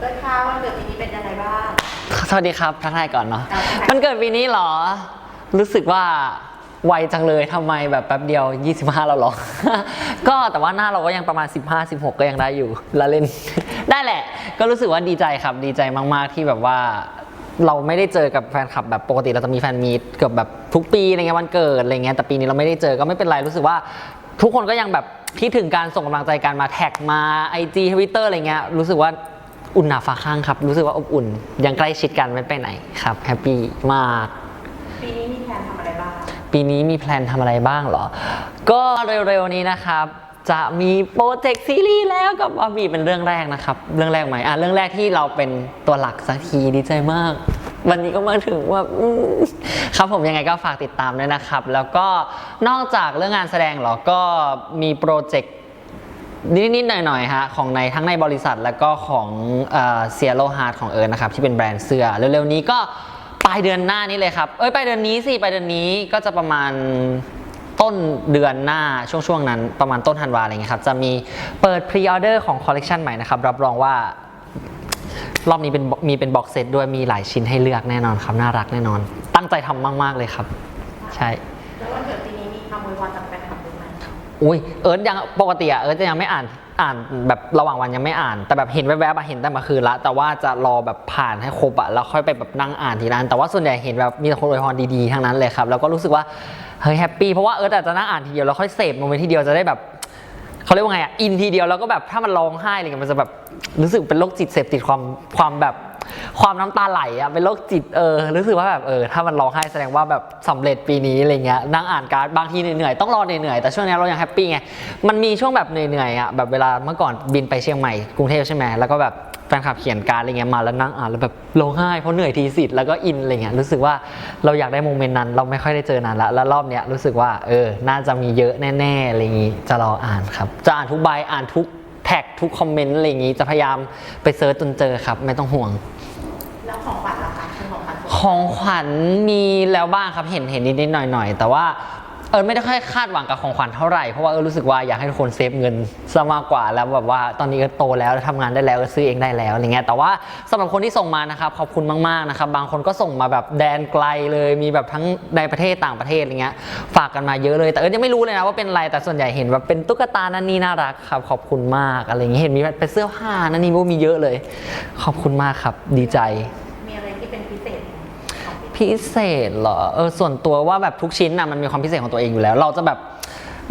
เอิร์ธคะวันเกิดปีนี้เป็นยังไงบ้าง สวัสดีครับทักทายก่อนเนาะครับมันเกิดปีนี้เหรอ รู้สึกว่าไวจังเลยทำไมแบบแป๊บเดียว 25 แล้วเหรอ ก็แต่ว่าหน้าเราก็ยังประมาณ 15 16 ก็ยังได้อยู่ละเล่น ได้แหละ ก็รู้สึกว่าดีใจครับดีใจมาก ๆ ที่แบบว่า เราไม่ได้เจอกับแฟนคลับแบบปกติเราจะมีแฟนมีตเกือบแบบทุกปีอะไรเงี้ยวันเกิดอะไรเงี้ยแต่ปีนี้เราไม่ได้เจอก็ไม่เป็นไรรู้สึกว่า ทุกคนก็ยังแบบคิดถึงการส่งกำลังใจกันมาแท็กมา IG Twitter อะไรเงี้ยรู้สึกว่า อุ่นหนาฟ้าข้างครับ รู้สึกว่าอบอุ่น ยังใกล้ชิดกันไม่ไปไหนครับแฮปปี้มาก ปีนี้มีแผนทำอะไรบ้าง ปีนี้มีแพลนทำอะไรบ้างเหรอ ก็เร็วๆนี้นะครับ จะมีโปรเจกต์ซีรีส์แล้วกับบอบบี้เป็นเรื่องแรกนะครับ เรื่องแรกไหมอะเรื่องแรกที่เราเป็นตัวหลักสักทีดีใจมาก วันนี้ก็มาถึงว่าอืมครับผมยังไงก็ฝากติดตามด้วยนะครับ แล้วก็นอกจากเรื่องงานแสดงเหรอก็มีโปรเจกต์ นิดๆหน่อยๆฮะของในทั้งในบริษัทแล้วก็ของเซียโลฮาร์ดของเอิร์นนะครับที่เป็นแบรนด์เสื้อเร็วๆนี้ก็ปลายเดือนหน้านี้เลยครับเอ้ยปลายเดือนนี้สิปลายเดือนนี้ก็จะประมาณต้นเดือนหน้าช่วงๆนั้นประมาณต้นธันวาอะไรเงี้ยครับจะมีเปิดพรีออเดอร์ของคอลเลกชันใหม่นะครับรับรองว่ารอบนี้เป็นมีเป็นบ็อกเซตด้วยมีหลายชิ้นให้เลือกแน่นอนครับน่ารักแน่นอน ตั้งใจทำมาก ๆ เลยครับ ใช่ อุ้ยเอิร์ธยังปกติอะเอิร์ธจะยังไม่อ่านอ่านแบบระหว่างวันยังไม่อ่าน แต่แบบเห็นแวบๆอะเห็นแต่เมื่อคืนละ แต่ว่าจะรอแบบผ่านให้ครบอะแล้วค่อยไปแบบนั่งอ่านทีละอันแต่ว่าส่วนใหญ่เห็นแบบมีแต่คนอวยพรดีๆทั้งนั้นเลยครับ แล้วก็รู้สึกว่าเฮ้ยแฮปปี้เพราะว่าเอิร์ธอาจจะนั่งอ่านทีเดียวแล้วค่อยเสพมเมนต์ทีเดียวจะได้แบบเขาเรียกว่าไงอะอินทีเดียวแล้วก็แบบถ้ามันร้องไห้อะไรเงี้ยมันจะแบบรู้สึกเป็นโรคจิตเสพติดความความแบบ ความน้ำตาไหลอะเป็นโรคจิตเออรู้สึกว่าแบบเออถ้ามันร้องไห้แสดงว่าแบบสำเร็จปีนี้อะไรเงี้ยนั่งอ่านการ์ดบางทีเหนื่อยๆต้องรอเหนื่อยๆแต่ช่วงนี้เรายังแฮปปี้ไงมันมีช่วงแบบเหนื่อยๆอะแบบเวลาเมื่อก่อนบินไปเชียงใหม่กรุงเทพใช่ไหมแล้วก็แบบแฟนคลับเขียนการ์ดอะไรเงี้ยมาแล้วนั่งอ่านแล้วแบบร้องไห้เพราะเหนื่อยทีสิทธิ์แล้วก็อินอะไรเงี้ยรู้สึกว่าเราอยากได้โมเมนต์นั้น เราไม่ค่อยได้เจอนานละแล้วรอบเนี้ยรู้สึกว่าเออน่าจะมีเยอะแน่ๆอะไรอย่างงี้จะรออ่านครับจะอ่านทุกใบอ่านทุกแท็กทุกคอมเมนต์อะไรอย่างงี้จะพยายามไปเซิร์ชจนเจอครับ ไม่ต้องห่วง แล้วของขวัญล่ะคะเป็น ของขวัญมีแล้วบ้างครับเห็นเห็นนิดๆหน่อยๆ แต่ว่าเออไม่ได้ค่อยคาดหวังกับของขวัญเท่าไหร่เพราะว่าเออรู้สึกว่าอยากให้ทุกคนเซฟเงินซะมากกว่าแล้วแบบว่าตอนนี้ก็โตแล้วทำงานได้แล้วก็ซื้อเองได้แล้วอะไรเงี้ยแต่ว่าสำหรับคนที่ส่งมานะครับขอบคุณมากๆนะครับบางคนก็ส่งมาแบบแดนไกลเลยมีแบบทั้งในประเทศต่างประเทศอะไรเงี้ยฝากกันมาเยอะเลย แต่เออยังไม่รู้เลยนะว่าเป็นอะไรแต่ส่วนใหญ่เห็นแบบเป็นตุ๊กตานั่นนี่น่ารักครับขอบคุณมากอะไรเงี้ยเห็นมีเป็นเสื้อผ้านั่นนี่ก็มีเยอะเลย ขอบคุณมากครับดีใจ พิเศษเหรอเออส่วนตัวว่าแบบทุกชิ้นนะมันมีความพิเศษของตัวเองอยู่แล้ว เราจะแบบ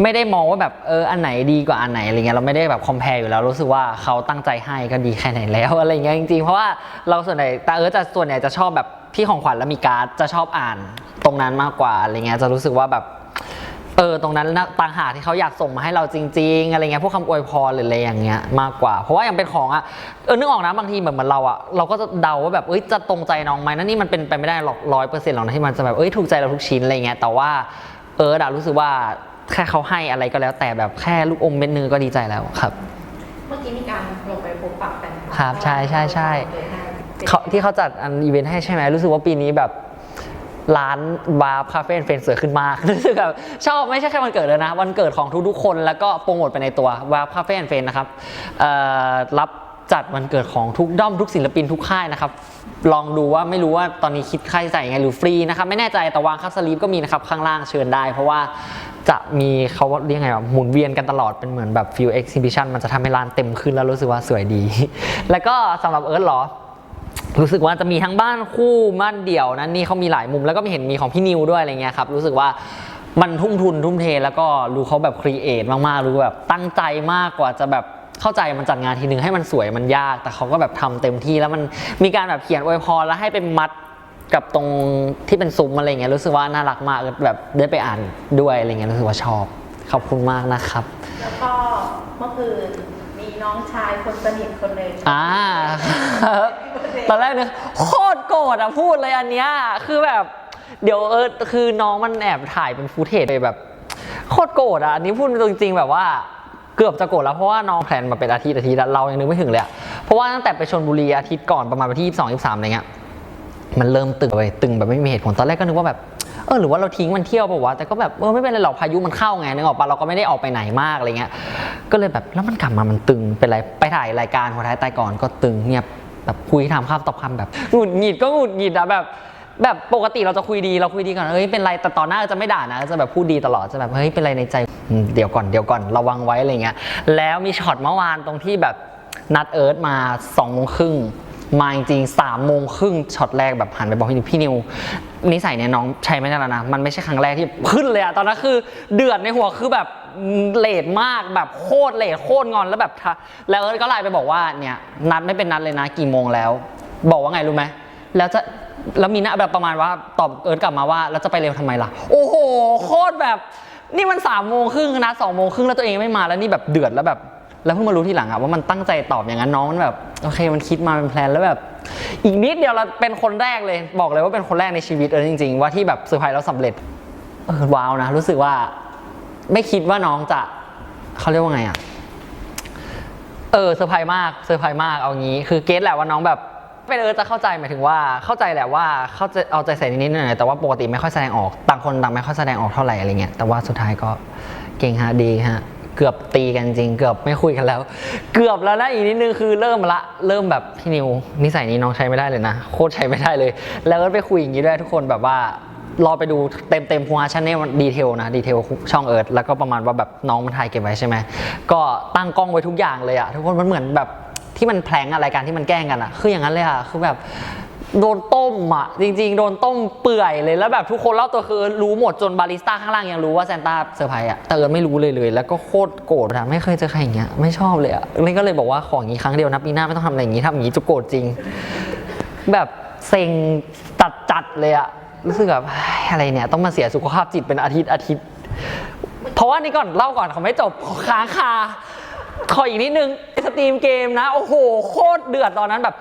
ไม่ได้มองว่าแบบเอออันไหนดีกว่าอันไหนอะไรเงี้ยเราไม่ได้แบบคอมเพลอยู่แล้วรู้สึกว่าเขาตั้งใจให้ก็ดีแค่ไหนแล้วอะไรเงี้ยจริงๆ เพราะว่าเราส่วนใหญ่ตาเออจะส่วนใหญ่จะชอบแบบที่ของขวัญแล้วมีการ์ดจะชอบอ่านตรงนั้นมากกว่าอะไรเงี้ยจะรู้สึกว่าแบบ เออตรงนั้นนะต่างหากที่เขาอยากส่งมาให้เราจริง ๆ อะไรเงี้ยพวกคำอวยพรหรืออะไรอย่างเงี้ยมากกว่า เพราะว่าอย่างเป็นของอะเออนึกออกนะบางทีแบบเหมือนเราอะเราก็จะเดาว่าแบบเอ้ยจะตรงใจน้องไหมนั่นนี่มันเป็นไปไม่ได้หรอกร้อยเปอร์เซ็นต์หรอกนะที่มันจะแบบเอ้ยถูกใจเราทุกชิ้นอะไรเงี้ยแต่ว่าเออดารู้สึกว่าแค่เขาให้อะไรก็แล้ว แต่แบบแค่ลูกอมเม็ดนึงก็ดีใจแล้วครับ เมื่อกี้มีการลงไปพบปะแฟนคลัครับใช่ใช่ใช่เลยให้เขาที่เขาจัดอันอีเวนต์ให้ใช่ไหมรู้สึกว่าปีนี้แบบ ร้านบาร์คาเฟ่เฟนสวยขึ้นมากรู้สึกแบบชอบไม่ใช่แค่วันเกิดเลยนะ วันเกิดของทุกๆคนแล้วก็โปรโมทไปในตัวบาร์คาเฟ่เฟนนะครับรับจัดวันเกิดของทุกด้อมทุกศิลปินทุกค่ายนะครับ ลองดูว่าไม่รู้ว่าตอนนี้คิดค่าใช้จ่ายยังไงหรือฟรีนะครับ ไม่แน่ใจแต่วางคับสลีปก็มีนะครับ ข้างล่างเชิญได้ เพราะว่าจะมีเขาเรียกไงแบบหมุนเวียนกันตลอดเป็นเหมือนแบบฟิลเอ็กซิบิชันมันจะทำให้ร้านเต็มขึ้นแล้วรู้สึกว่าสวยดี แล้วก็สำหรับเอิร์ธหรอ รู้สึกว่าจะมีทั้งบ้านคู่บ้านเดี่ยวนะนี่เขามีหลายมุมแล้วก็มีเห็นมีของพี่นิวด้วยอะไรเงี้ยครับรู้สึกว่ามันทุ่มทุนทุ่มเทแล้วก็ดูเขาแบบครีเอทมากๆรู้แบบตั้งใจมากกว่าจะแบบเข้าใจมันจัดงานทีหนึ่งให้มันสวยมันยาก แต่เขาก็แบบทำเต็มที่แล้วมันมีการแบบเขียนอวยพรแล้วให้เป็นมัดกับตรงที่เป็นซุ้มอะไรเงี้ยรู้สึกว่าน่ารักมากแบบได้ไปอ่านด้วยอะไรเงี้ยรู้สึกว่าชอบ ขอบคุณมากนะครับ แล้วก็เมื่อคืน น้องชายคนสนิทคนหนึ่งอ่าตอนแรกเนึกโคตรโกรธอะพูดเลยอันเนี้ยคือแบบ เดี๋ยวเออคือน้องมันแอบถ่ายเป็นฟูเทจเลยแบบ โคตรโกรธอะอันนี้พูดจริงๆแบบว่าเกือบจะโกรธแล้วเพราะว่าน้องแพลนมาเป็นอาทิตย์อาทิตย์แล้วเรายังนึกไม่ถึงเลยอะเพราะว่าตั้งแต่ไปชนบุรีอาทิตย์ก่อนประมาณวันที่22 23อะไรเงี้ยมันเริ่มตึงไปตึงแบบไม่มีเหตุผลตอนแรกก็นึกว่าแบบเออหรือว่าเราทิ้งมันเที่ยวป่าวะแต่ก็แบบเออไม่เป็นไรหรอกพายุมันเข้าไงนึกออกปะเราก็ไม่ได้ออกไปไหนมากอะไรเงี้ย ก็เลยแบบแล้วมันกลับมามันตึงเป็นไรไปถ่ายรายการหัวท้ายตายก่อนก็ตึงเงียบแบบคุยถามคำตอบคำแบบหงุดหงิดก็หงุดหงิดอะแบบแบบปกติเราจะคุยดีเราคุยดีก่อนเฮ้ยเป็นไรแต่ต่อหน้าจะไม่ด่านะจะแบบพูดดีตลอดจะแบบเฮ้ยเป็นไรในใจเดี๋ยวก่อนเดี๋ยวก่อนระวังไว้อะไรเงี้ยแล้วมีช็อตเมื่อวานตรงที่แบบนัดเอิร์ธมาสองโมงครึ่ง มาจริงๆสามโมงครึ่งช็อตแรกแบบหันไปบอกพี่นิวพี่นิวนิสัยเนี่ยน้องใช้ไม่ได้แล้วนะ มันไม่ใช่ครั้งแรกที่ขึ้นเลยอะตอนนั้นคือเดือดในหัวคือแบบเลทมากแบบโคตรเลทโคตรงอนแล้วแบบแล้วเอิร์ธก็ไลน์ไปบอกว่าเนี่ยนัดไม่เป็นนัดเลยนะกี่โมงแล้ว บอกว่าไงรู้ไหมแล้วจะแล้วมีหน้าแบบประมาณว่าตอบเอิร์ธกลับมาว่าแล้วจะไปเร็วทำไมล่ะ โอ้โหโคตรแบบ นี่มันสามโมงครึ่งนะสองโมงครึ่งแล้วตัวเองไม่มาแล้วนี่แบบเดือดแล้วแบบ แล้วเพิ่งมารู้ทีหลังอะว่ามันตั้งใจตอบอย่างนั้นน้องมันแบบโอเคมันคิดมาเป็นแพลนแล้วแบบ อีกนิดเดียวเราเป็นคนแรกเลย บอกเลยว่าเป็นคนแรกในชีวิตเออจริง ๆ ว่าที่แบบเซอร์ไพรส์แล้วสำเร็จเออว้าวนะรู้สึกว่า ไม่คิดว่าน้องจะเขาเรียกว่าไงอะเออเซอร์ไพรส์มากเซอร์ไพรส์มากเอางี้ คือเกตแหละว่าน้องแบบเป็นเออจะเข้าใจหมายถึงว่าเข้าใจแหละว่าเข้าใจเอาใจใส่นิดๆหน่อยๆแต่ว่าปกติไม่ค่อยแสดงออกต่างคนต่างไม่ค่อยแสดงออกเท่าไหร่อะไรเงี้ยแต่ว่าสุดท้ายก็เก่งฮะดีฮะ เกือบตีกันจริง เกือบไม่คุยกันแล้ว เกือบแล้วนะอีกนิดนึงคือเริ่มละเริ่มแบบพี่นิวนิสัยนี้น้องใช้ไม่ได้เลยนะ โคตรใช้ไม่ได้เลย แล้วก็ไปคุยอย่างนี้ด้วยทุกคนแบบว่ารอไปดูเต็มเต็มพัวชันเนลดีเทลนะดีเทลช่องเอิร์ธแล้วก็ประมาณว่าแบบน้องมันถ่ายเก็บไว้ใช่ไหมก็ตั้งกล้องไว้ทุกอย่างเลยอะทุกคนมันเหมือนแบบที่มันแพลงอะรายการที่มันแกล้งกันอะคืออย่างนั้นเลยอะคือแบบ โดนต้มอะจริง ๆ โดนต้มเปื่อยเลยแล้วแบบทุกคนเล่าตัวคือรู้หมดจนบาริสต้าข้างล่างยังรู้ว่าแซนต้าเซอร์ไพรส์อะแต่เอิร์ไม่รู้เลยเลย แล้วก็โคตรโกรธอะไม่เคยเจอใครอย่างเงี้ยไม่ชอบเลยอะนี่ก็เลยบอกว่าของอย่างนี้ครั้งเดียวนะปีหน้าไม่ต้องทำอะไรอย่างนี้ทำอย่างนี้จะโกรธจริง แบบเซ็งจัดจัดเลยอะรู้สึกแบบอะไรเนี่ยต้องมาเสียสุขภาพจิตเป็นอาทิตย์อาทิตย์ เพราะว่านี่ก่อนเล่าก่อนเขาไม่จบค้างคาขออีกนิดนึงสตรีมเกมนะ โอ้โห โคตรเดือดตอนนั้นแบบ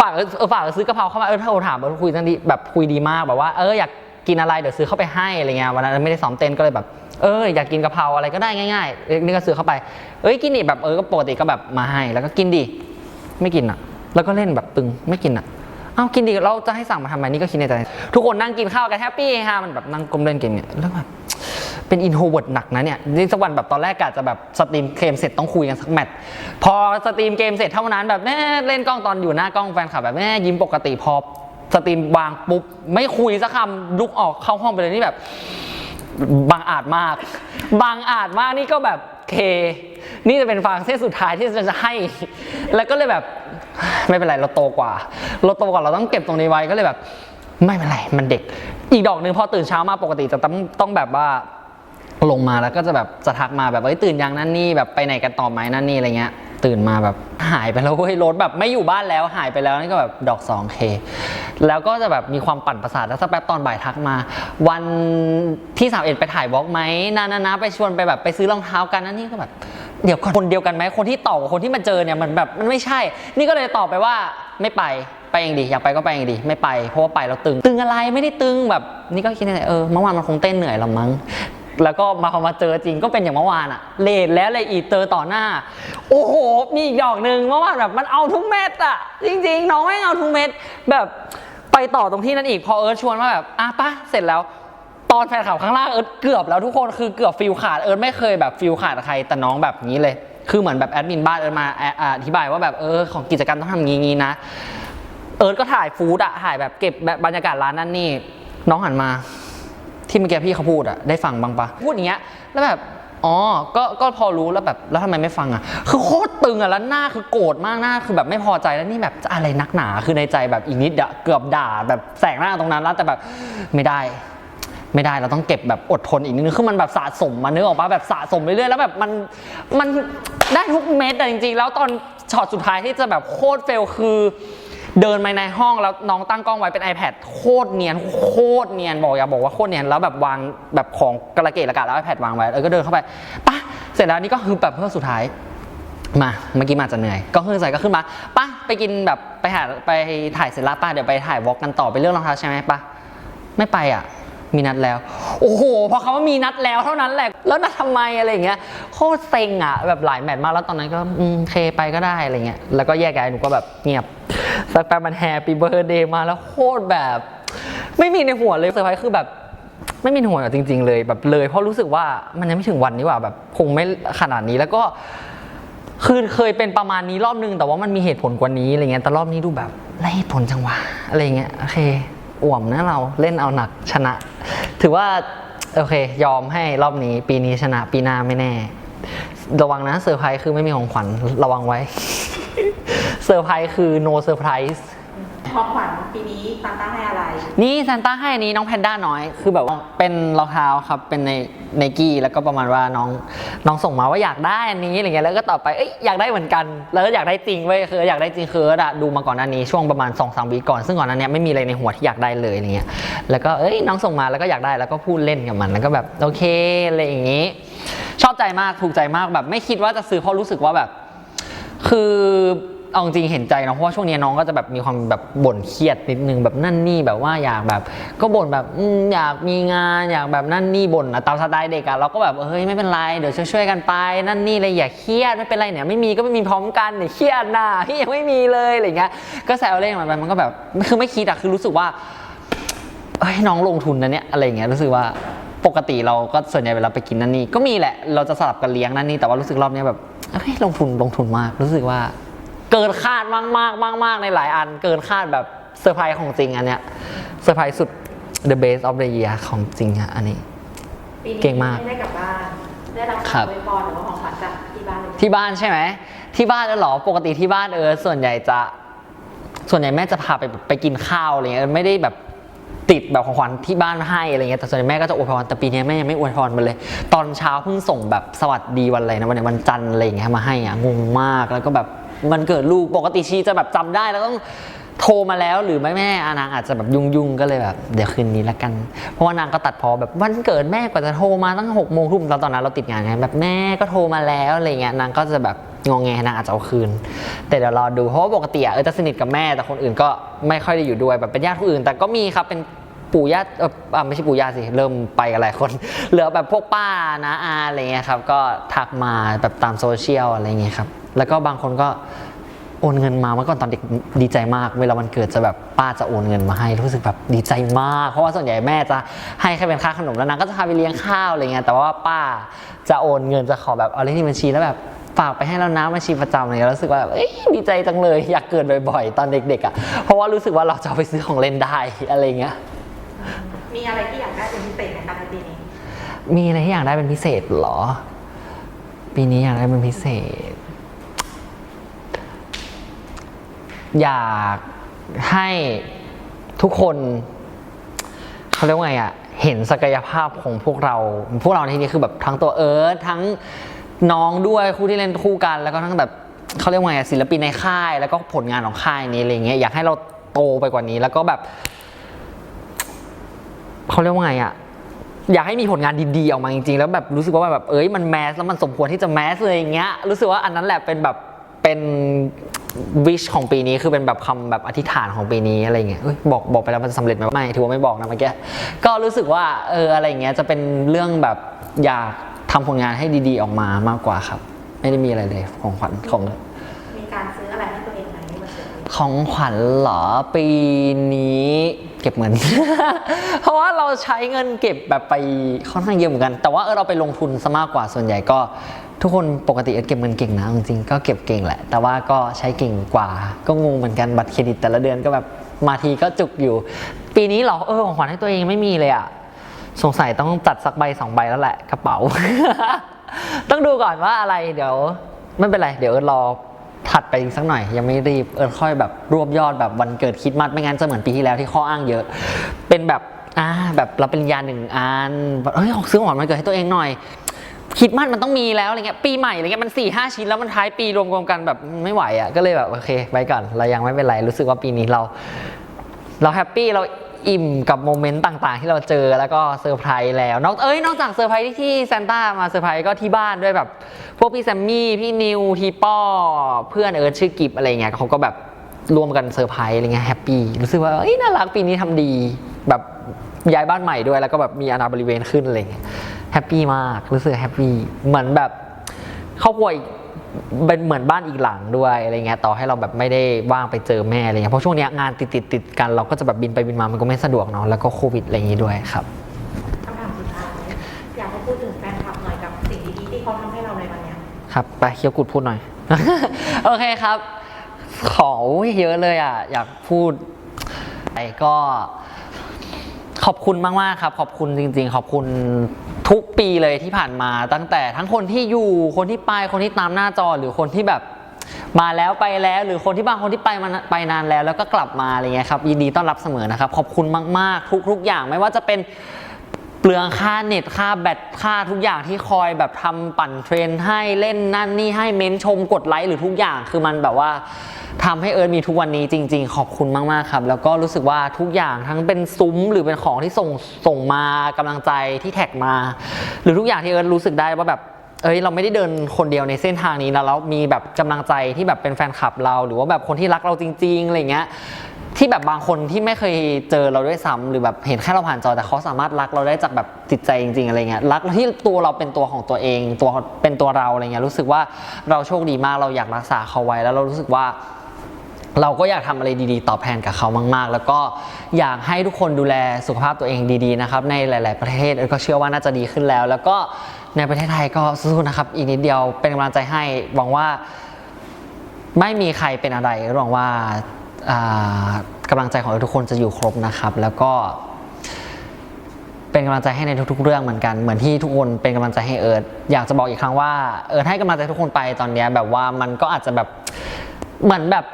ฝากเออฝากซื้อกะเพราเข้ามาเออถ้าโทรถามเออคุยทันทีแบบคุยดีมากแบบว่าเอออยากกินอะไรเดี๋ยวซื้อเข้าไปให้อะไรเงี้ยวันนั้นไม่ได้ซ้อมเต้นก็เลยแบบเอออยากกินกะเพราอะไรก็ได้ง่ายๆเอ้ยนี่ก็ซื้อเข้าไปเอ้ยกินดิแบบเออก็ปกติก็แบบมาให้ แล้วก็กินดิไม่กินอะ แล้วก็เล่นแบบตึงไม่กินอะเอากินดีเราจะให้สั่งมาทำไมนี่ก็คิดในใจทุกคนนั่งกินข้าวกันแฮปปี้ฮะมันแบบนั่งก้มเล่นเกมเนี่ยแล้วแบบ เป็นอินโทรเวิร์ดหนักนะเนี่ยนี่สักวันแบบตอนแรกกะจะแบบสตรีมเกมเสร็จต้องคุยกันสักแมตช์พอสตรีมเกมเสร็จเท่านั้นแบบแม่เล่นกล้องตอนอยู่หน้ากล้องแฟนคลับแบบแม่ยิ้มปกติพอสตรีมวางปุ๊บไม่คุยสักคำลุกออกเข้าห้องไปเลยนี่แบบบางอาจมาก บางอาจมากนี่ก็แบบเค นี่จะเป็นฟางเส้นสุดท้ายที่จะให้ แล้วก็เลยแบบไม่เป็นไรเราโตกว่า เราโตกว่าเราต้องเก็บตรงนี้ไว้ก็เลยแบบ ไม่เป็นไรมันเด็ก อีกดอกหนึ่งพอตื่นเช้ามาปกติจะต้องต้องแบบว่า ลงมาแล้วก็จะแบบจะทักมาแบบเอ้ยตื่นยังนั่นนี่แบบไปไหนกันต่อไหมนั่นนี่อะไรเงี้ย ตื่นมาแบบหายไปแล้วเว้ยรถแบบไม่อยู่บ้านแล้วหายไปแล้วนี่ก็แบบดอก 2K แล้วก็จะแบบมีความปั่นประสาทแล้วสักแป๊บตอนบ่ายทักมา วันที่สาวเอ็ดไปถ่ายวอล์กไหมนานานาไปชวนไปแบบไปซื้อรองเท้ากันนั่นนี่ก็แบบเดี๋ยวคนเดียวกันไหมคนที่ตอบกับคนที่มาเจอเนี่ยมันแบบมันไม่ใช่ นี่ก็เลยตอบไปว่าไม่ไปไปเองดิอยากไปก็ไปเองดิไม่ไปเพราะว่าไปแล้วตึง ตึงอะไรไม่ได้ตึงแบบ นี่ก็คิดในใจเออเมื่อวานมันคงเต้นเหนื่อยละมั้ง แล้วก็มาพอมาเจอจริงก็เป็นอย่างเมื่อวานอะเลทแล้วเลยอีกเจอต่อหน้า โอ้โหมีอีกดอกหนึ่งเมื่อวานแบบมันเอาทุกเม็ดอะจริง ๆ น้องไม่เอาทุกเม็ดแบบไปต่อตรงที่นั้นอีกพอเอิร์ธชวนว่าแบบอะปะเสร็จแล้วตอนแฟนคลับข้างล่างเอิร์ธเกือบแล้วทุกคนคือเกือบฟิลขาดเอิร์ธไม่เคยแบบฟิลขาดใครแต่น้องแบบนี้เลย คือเหมือนแบบแอดมินบ้านเอิร์ธมาออธิบายว่าแบบเออของกิจกรรมต้องทำงี้งี้นะเอิร์ธก็ถ่ายฟู้ดอะถ่ายแบบเก็บแบบบรรยากาศร้านนั่นนี่น้องหันมา ที่เมื่อกี้พี่เขาพูดอะได้ฟังบ้างปะพูดอย่างเงี้ยแล้วแบบอ๋อ ก็ ก็พอรู้แล้วแบบ แล้วทำไมไม่ฟังอะคือโคตรตึงอะแล้วหน้าคือโกรธมาก หน้าคือแบบไม่พอใจ แล้วนี่แบบจะอะไรนักหนา คือในใจแบบอีกนิดอะเกือบด่าแบบแสงหน้าตรงนั้นแล้วแต่แบบไม่ได้ ไม่ได้ เราต้องเก็บแบบอดทนอีกนิดนึง คือมันแบบสะสมมาเนื้อออกมาแบบสะสมไปเรื่อยแล้วแบบมัน มันได้ทุกเม็ดแต่จริงๆ แล้วตอนช็อตสุดท้ายที่จะแบบโคตรเฟลคือ เดินมาในห้องแล้วน้องตั้งกล้องไว้เป็น iPad โคตรเนียนโคตรเนียนบอกอย่าบอกว่าโคตรเนียนแล้วแบบวางแบบของกระเกะระกะแล้ว iPad วางไว้เออก็เดินเข้าไปปะเสร็จแล้วนี่ก็คือแบบเพื่อสุดท้ายมาเมื่อกี้มาจะเหนื่อย ก็ขึ้นใส่ก็ขึ้นมาปะไปกินแบบไปหาไปถ่ายเสร็จแล้วป้าเดี๋ยวไปถ่ายวอล์กกันต่อไปเรื่องรองเท้าใช่ไหมปะไม่ไปอะมีนัดแล้ว โอ้โห พอคำว่ามีนัดแล้วเท่านั้นแหละ แล้วนัดทำไมอะไรอย่างเงี้ย โคตรเซ็งอะ แบบหลายแมตช์มากแล้วตอนนั้นก็ อืม เคไปก็ได้อะไรเงี้ย แล้วก็แยกย้ายหนูก็แบบเงียบ สักแป๊บมันแฮปปี้เบ t ร์ a เดย์มาแล้วโคตรแบบ ไม่มีในหัวเลยเซอร์ไพรส์คือแบบไม่มีในหัวจริง ๆ เลยแบบเลยเพราะรู้สึกว่ามันยังไม่ถึงวันนี้ว่าแบบคงไม่ขนาดนี้แล้วก็คือเคยเป็นประมาณนี้รอบนึง แต่ว่ามันมีเหตุผลกว่านี้อะไรเงี้ยแต่รอบนี้ดูแบบไรเหตุผลจังวะอะไรเงี้ยโอเคอ่วมนะเราเล่นเอาหนักชนะ ถือว่าโอเค ยอมให้รอบนี้ปีนี้ชนะปีหน้าไม่แน่ ระวังนะเซอร์ไพรส์คือไม่มีของขวัญระวังไว้ เซอร์ไพรส์คือ no surprise ของขวัญปีนี้ซานต้าให้อะไร นี่ซานต้าให้อันนี้น้องแพนด้าน้อย คือแบบว่าเป็นรองเท้าครับเป็นในไนกี้แล้วก็ประมาณว่าน้องน้องส่งมาว่าอยากได้อันนี้อะไรเงี้ยแล้วก็ตอบไปเอ้ยอยากได้เหมือนกัน แล้วก็อยากได้จริงเว้ยคืออยากได้จริงคืออะดูมาก่อนหน้านี้ช่วงประมาณ2อสวีก่อนซึ่งก่อนหน้านี้ไม่มีอะไรในหัวที่อยากได้เลยอะไรเงี้ยแล้วก็เอ้ยน้องส่งมาแล้วก็อยากได้แล้วก็พูดเล่นกับมันแล้วก็แบบโอเคอะไรอย่างงี้ ชอบใจมากถูกใจมากแบบไม่คิดว่าจะซื้อเพราะรู้สึกว่าแบบ คือ เอาจริงเห็นใจนะเพราะว่าช่วงนี้น้องก็จะแบบมีความแบบบ่นเครียดนิดนึงแบบนั่นนี่แบบว่าอยากแบบ ก็บ่นแบบอยากมีงานอยากแบบนั่นนี่บ่นอะตามสไตล์เด็กอะเราก็แบบเฮ้ยไม่เป็นไรเดี๋ยวช่วยๆกันไป นั่นนี่เลยอย่าเครียดไม่เป็นไรเนี่ยไม่มีก็ไม่มีพร้อมกันเนี่ยเครียดนะพี่ยังไม่มีเลยอะไรเงี้ยก็แซวเล่นมันไปมันก็แบบคือไม่คิดอะคือรู้สึกว่าเอ้ยน้องลงทุนนะเนี่ยอะไรเงี้ยรู้สึกว่าปกติเราก็ส่วนใหญ่เวลาไปกินนั่นนี่ก็มีแหละเราจะสลับกันเลี้ยงนั่นนี่แต่ว่ารู้สึกรอบนี้แบบเอ้ยลงทุนลงทุนมากรู้สึกว่า เกินคาดมากมากมากมากในหลายอัน เกินคาดแบบเซอร์ไพรส์ของจริงอันเนี้ยเซอร์ไพรส์สุด the best of the year ของจริงอะอันนี้ ปีนี้เก่งมาก ได้กลับบ้านได้รับครัคำบอวยพรหรือว่าของขวัญจากที่บ้านเลยที่บ้านใช่ไหมที่บ้านเออเหรอปกติที่บ้านเออส่วนใหญ่จะ ส่วนใหญ่แม่จะพาไปไปกินข้าวอะไรเงี้ยไม่ได้แบบติดแบบของขวัญที่บ้านให้อะไรเงี้ยแต่ส่วนใหญ่แม่ก็จะอวยพรแต่ปีนี้แม่ยังไม่อวยพรมาเลย ตอนเช้าเพิ่งส่งแบบสวัสดีวันอะไรนะวันไหนวันจันทร์อะไรอย่างเงี้ยมาให้อะงงมากแล้วก็แบบ มันเกิดลูกปกติชีจะแบบจำได้แล้วต้องโทรมาแล้วหรือไม่แม่อานางอาจจะแบบยุ่งๆก็เลยแบบเดี๋ยวคืนนี้ละกัน เพราะว่านางก็ตัดพอแบบวันเกิดแม่กว่าจะโทรมาตั้งหกโมงทุ่มแล้วตอนนั้นเราติดงานไงแบบแม่ก็โทรมาแล้วอะไรเงี้ยนางก็จะแบบงองแงนางอาจจะเอาคืน แต่เดี๋ยวรอดูเพราะว่าปกติอะเออจะสนิทกับแม่แต่คนอื่นก็ไม่ค่อยได้อยู่ด้วยแบบเป็นญาติคนอื่น แต่ก็มีครับเป็น ปู่ย่าเออไม่ใช่ปู่ย่าสิ เริ่มไปกันหลายคน เหลือแบบพวกป้านะอาอะไรเงี้ยครับ ก็ทักมาแบบตามโซเชียลอะไรเงี้ยครับ แล้วก็บางคนก็โอนเงินมาเมื่อก่อนตอนเด็กดีใจมาก เวลาวันเกิดจะแบบป้าจะโอนเงินมาให้รู้สึกแบบดีใจมาก เพราะว่าส่วนใหญ่แม่จะให้แค่เป็นค่าขนมแล้วนางก็จะพาไปเลี้ยงข้าวอะไรเงี้ยแต่ว่าป้าจะโอนเงินจะขอแบบเอาเลขที่บัญชีแล้วแบบฝากไปให้แล้วนะบัญชีประจำอะไรเงี้ยรู้สึกว่าแบบเอ้ยดีใจจังเลย อยากเกิดบ่อยๆ ตอนเด็กๆอะเพราะว่ารู้สึกว่าเราจะไปซื้อของเล่นได้อะไรเงี้ย มีอะไรที่อยากได้เป็นพิเศษไหมคะในปีนี้ มีอะไรที่อยากได้เป็นพิเศษเหรอ ปีนี้อยากได้เป็นพิเศษ อยากให้ทุกคนเขาเรียกว่าไงอะเห็นศักยภาพของพวกเรา พวกเราในที่นี้คือแบบทั้งตัวเอิร์ธทั้งน้องด้วยคู่ที่เล่นคู่กัน แล้วก็ทั้งแบบเขาเรียกว่าไงศิลปินในค่าย แล้วก็ผลงานของค่ายนี้อะไรเงี้ยอยากให้เราโตไปกว่านี้แล้วก็แบบ เขาเรียกว่าไงอะอยากให้มีผลงานดีๆออกมาจริงๆ แล้วแบบรู้สึกว่าแบบเอ้ยมันแมสแล้วมันสมควรที่จะแมสเลยอย่างเงี้ยรู้สึกว่าอันนั้นแหละเป็นแบบเป็นวิชของปีนี้คือเป็นแบบคำแบบอธิษฐานของปีนี้อะไรเงี้ยบอกบอกไปแล้วมันสำเร็จไหมไม่ถือว่าไม่บอกนะเมื่อกี้ก็รู้สึกว่าเอออะไรเงี้ยจะเป็นเรื่องแบบอยากทำผลงานให้ดีๆออกมามากกว่าครับ ไม่ได้มีอะไรเลยของขวัญของมีการซื้ออะไร ของขวัญเหรอปีนี้เก็บเงิน เพราะว่าเราใช้เงินเก็บแบบไปค่อนข้างเยอะเหมือนกัน แต่ว่าเออเราไปลงทุนซะมากกว่าส่วนใหญ่ก็ ทุกคนปกติเอเก็บเงินเก่งนะจริงๆก็เก็บเก่งแหละ แต่ว่าก็ใช้เก่งกว่า ก็งงเหมือนกันบัตรเครดิตแต่ละเดือนก็แบบมาทีก็จุกอยู่ ปีนี้เหรอเออของขวัญให้ตัวเองไม่มีเลยอะสงสัยต้องจัดสักใบสองใบแล้วแหละกระเป๋า ต้องดูก่อนว่าอะไรเดี๋ยวไม่เป็นไร เดี๋ยวรอ ถัดไปอีกสักหน่อย ยังไม่รีบเอิร์ธค่อยแบบรวบยอดแบบวันเกิดคิดมัดไม่งั้นจะเหมือนปีที่แล้วที่ข้ออ้างเยอะ เป็นแบบอ่าแบบเรับปริญญาหนึ่งอันเอ้ยขอซื้อของขวันเกิดให้ตัวเองหน่อยคิดมัดมันต้องมีแล้วอะไรเงี้ยปีใหม่อะไรเงี้ยมัน4ี่ห้าชิ้นแล้วมันท้ายปีรวมๆกันแบบไม่ไหวอะก็เลยแบบโอเคไว้ก่อนเรายังไม่เป็นไรรู้สึกว่าปีนี้เรา เราแฮปปี้เรา อิ่มกับโมเมนต์ต่างๆ ที่เราเจอแล้วก็เซอร์ไพรส์แล้วนอกเอ้ยนอกจากเซอร์ไพรส์ที่ที่ซานต้ามาเซอร์ไพรส์ก็ที่บ้านด้วยแบบ พวกพี่แซมมี่ พี่นิวทีป้อ เพื่อนเอิร์ธชื่อกิฟอะไรเงี้ยเขาก็แบบรวมกันเซอร์ไพรส์อะไรเงี้ยแฮปปี้รู้สึกว่าเอ้ยน่ารักปีนี้ทำดี แบบย้ายบ้านใหม่ด้วยแล้วก็แบบมีอาณาบริเวณขึ้นอะไรเงี้ยแฮปปี้มากรู้สึกแฮปปี้เหมือนแบบครอบครัวอีก เป็นเหมือนบ้านอีกหลังด้วยอะไรเงี้ยต่อให้เราแบบไม่ได้ว่างไปเจอแม่อะไรเงี้ยเพราะช่วงเนี้ยงานติดติดติดๆกันเราก็จะแบบบินไปบินมามันก็ไม่สะดวกเนาะแล้วก็โควิดอะไรอย่างงี้ด้วยครับคำถามสุดท้ายอยากให้พูดถึงแฟนคลับหน่อยกับสิ่งดีๆที่เขาทำให้เราในวันเนี้ยครับไปเคียวกุดพูดหน่อย โอเคครับ ขออุ๊ยเยอะเลยอะอยากพูดไปก็ขอบคุณมากๆครับ ขอบคุณจริง ๆ ขอบคุณ ทุกปีเลยที่ผ่านมาตั้งแต่ทั้งคนที่อยู่คนที่ไปคนที่ตามหน้าจอหรือคนที่แบบมาแล้วไปแล้วหรือคนที่บางคนที่ไปมาไปนานแล้วแล้วก็กลับมาอะไรเงี้ยครับยินดีต้อนรับเสมอนะครับ ขอบคุณมากๆ ทุกๆอย่างไม่ว่าจะเป็น ลืองค่าเน็ตค่าแบตค่าทุกอย่างที่คอยแบบทำปั่นเทรนให้เล่นนั่นนี่ให้เม้นชมกดไลค์หรือทุกอย่างคือมันแบบว่าทำให้เอิร์ธมีทุกวันนี้จริง ๆ ขอบคุณมากๆครับ แล้วก็รู้สึกว่าทุกอย่างทั้งเป็นซุ้มหรือเป็นของที่ส่งส่งมากำลังใจที่แท็กมา หรือทุกอย่างที่เอิร์ธรู้สึกได้ว่าแบบเอ้ยเราไม่ได้เดินคนเดียวในเส้นทางนี้นะแล้วมีแบบกำลังใจที่แบบเป็นแฟนคลับเรา หรือว่าแบบคนที่รักเราจริง ๆอะไรเงี้ย ที่แบบบางคนที่ไม่เคยเจอเราด้วยซ้ำหรือแบบเห็นแค่เราผ่านจอแต่เขาสามารถรักเราได้จากแบบจิตใจจริงๆอะไรเงี้ยรักที่ตัวเราเป็นตัวของตัวเอง ตัวเป็นตัวเราอะไรเงี้ยรู้สึกว่าเราโชคดีมากเราอยากรักษาเขาไว้แล้วเรารู้สึกว่าเราก็อยากทำอะไรดีๆ ตอบแทนกับเขามาก ๆ แล้วก็อยากให้ทุกคนดูแลสุขภาพตัวเองดีๆนะครับในหลาย ๆ ประเทศก็เชื่อว่าน่าจะดีขึ้นแล้ว แล้วก็ในประเทศไทยก็สู้ๆนะครับ อีกนิดเดียวเป็นกำลังใจให้หวังว่าไม่มีใครเป็นอะไรหวังว่า กำลังใจของทุกคนจะอยู่ครบนะครับ แล้วก็ เป็นกำลังใจให้ในทุก ๆ เรื่องเหมือนกัน เหมือนที่ทุกคนเป็นกำลังใจให้เอิร์ธอยากจะบอกอีกครั้งว่าเอิร์ธให้กำลังใจทุกคนไปตอนเนี้ยแบบว่ามันก็อาจจะแบบเหมือนแบบ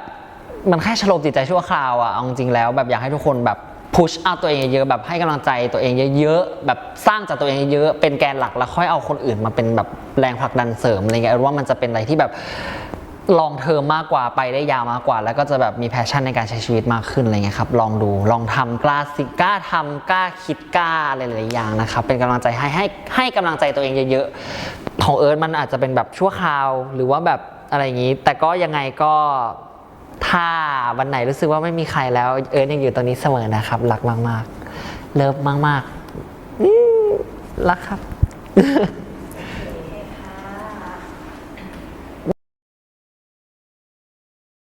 มันแค่ชโลมจิตใจชั่วคราวอะเอาจริงแล้วแบบอยากให้ทุกคนแบบพุชเอัพตัวเองเยอะแบบให้กำลังใจตัวเองเยอะๆแบบสร้างจากตัวเองเยอะเป็นแกนหลักแล้วค่อยเอาคนอื่นมาเป็นแบบแรงผลักดันเสริมอะไรเงี้ยเอิร์ธว่ามันจะเป็นอะไรที่แบบ ลองเทอมมากกว่าไปได้ยาวมากกว่า แล้วก็จะแบบมีแพชชั่นในการใช้ชีวิตมากขึ้นอะไรเงี้ยครับลองดูลองทำกล้าสิกล้าทำกล้าคิดกล้าอะไรหลายอย่างนะครับเป็นกำลังใจให้ให้ให้กำลังใจตัวเองเยอะๆของเอิร์ธมันอาจจะเป็นแบบชั่วคราวหรือว่าแบบอะไรอย่างนี้ แต่ก็ยังไงก็ถ้าวันไหนรู้สึกว่าไม่มีใครแล้วเอิร์ธยังอยู่ตรงนี้เสมอนะครับรักมากๆ เลิฟมากๆรักครับ